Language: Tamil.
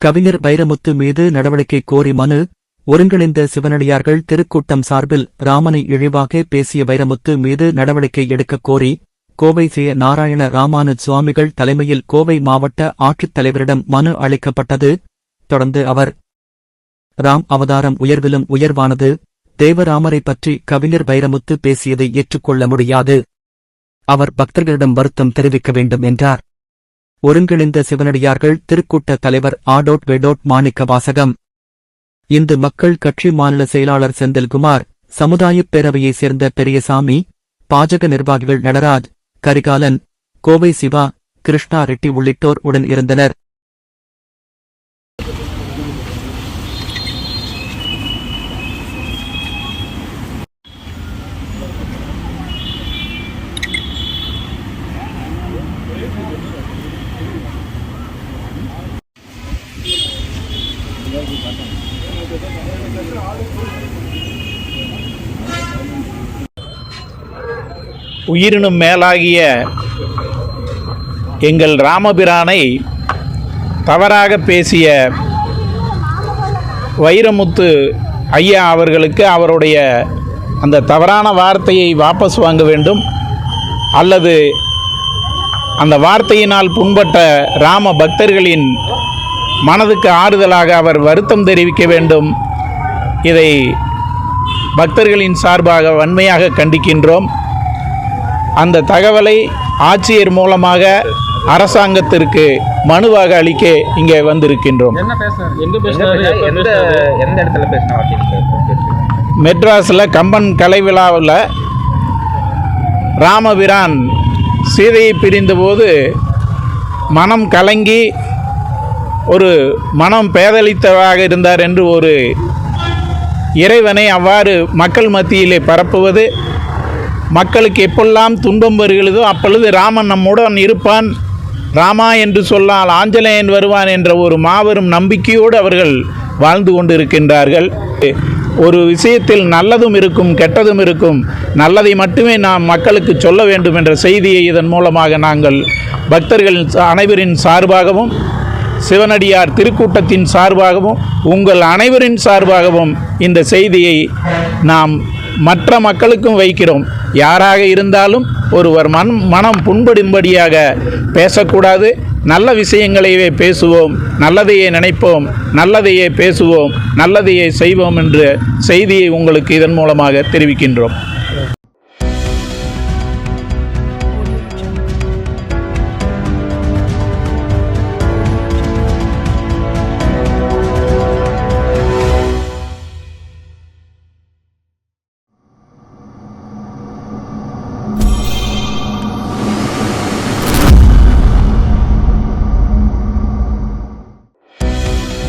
கவிஞர் வைரமுத்து மீது நடவடிக்கை கோரி மனு ஒருங்கிணைந்த சிவனடியார்கள் திருக்கூட்டம் சார்பில் ராமனை இழிவாக பேசிய வைரமுத்து மீது நடவடிக்கை எடுக்கக் கோரி கோவை சே. நாராயண ராமானு சுவாமிகள் தலைமையில் கோவை மாவட்ட ஆட்சித் தலைவரிடம் மனு அளிக்கப்பட்டது. தொடர்ந்து அவர் ராம் அவதாரம் உயர்விலும் உயர்வானது. தேவராமரை பற்றி கவிஞர் வைரமுத்து பேசியதை ஏற்றுக்கொள்ள முடியாது. அவர் பக்தர்களிடம் வருத்தம் தெரிவிக்க வேண்டும் என்றார். ஒருங்கிணைந்த சிவனடியார்கள் திருக்கூட்ட தலைவர் ஆடோட் வெடோட் மாணிக்க வாசகம். இந்து மக்கள் கட்சி மாநில செயலாளர் செந்தில்குமார் சமுதாயப் பேரவையைச் சேர்ந்த பெரியசாமி பாஜக நிர்வாகிகள் நடராஜ் கரிகாலன் கோவை சிவா கிருஷ்ணா ரெட்டி உள்ளிட்டோர் உடன் இருந்தனர். உயிரினும் மேலாகிய எங்கள் ராமபிரானை தவறாக பேசிய வைரமுத்து ஐயா அவர்களுக்கு அவருடைய அந்த தவறான வார்த்தையை வாபஸ் வாங்க வேண்டும் அல்லது அந்த வார்த்தையினால் புண்பட்ட ராம பக்தர்களின் மனதுக்கு ஆறுதலாக அவர் வருத்தம் தெரிவிக்க வேண்டும். இதை பக்தர்களின் சார்பாக வன்மையாக கண்டிக்கின்றோம். அந்த தகவலை ஆட்சியர் மூலமாக அரசாங்கத்திற்கு மனுவாக அளிக்க இங்கே வந்திருக்கின்றோம். மெட்ராஸில் கம்பன் கலை விழாவில் ராமபிரான் சீதையை பிரிந்தபோது மனம் கலங்கி ஒரு மனம் பேதலித்தவாக இருந்தார் என்று ஒரு இறைவனை அவ்வாறு மக்கள் மத்தியிலே பரப்புவது மக்களுக்கு எப்பெல்லாம் துன்பம் வருகிறதோ அப்பொழுது ராமன் நம்முடன் இருப்பான். ராமா என்று சொன்னால் ஆஞ்சநேயன் வருவான் என்ற ஒரு மாபெரும் நம்பிக்கையோடு அவர்கள் வாழ்ந்து கொண்டிருக்கின்றார்கள். ஒரு விஷயத்தில் நல்லதும் இருக்கும் கெட்டதும் இருக்கும். நல்லதை மட்டுமே நாம் மக்களுக்கு சொல்ல வேண்டும் என்ற செய்தியை இதன் மூலமாக நாங்கள் பக்தர்கள் அனைவரின் சார்பாகவும் சிவனடியார் திருக்கூட்டத்தின் சார்பாகவும் உங்கள் அனைவரின் சார்பாகவும் இந்த செய்தியை நாம் மற்ற மக்களுக்கும் வைக்கிறோம். யாராக இருந்தாலும் ஒருவர் மன் மனம் புண்படும்படியாக பேசக்கூடாது. நல்ல விஷயங்களையே பேசுவோம். நல்லதையே நினைப்போம். நல்லதையே பேசுவோம். நல்லதையே செய்வோம் என்ற செய்தியை உங்களுக்கு இதன் மூலமாக தெரிவிக்கின்றோம்.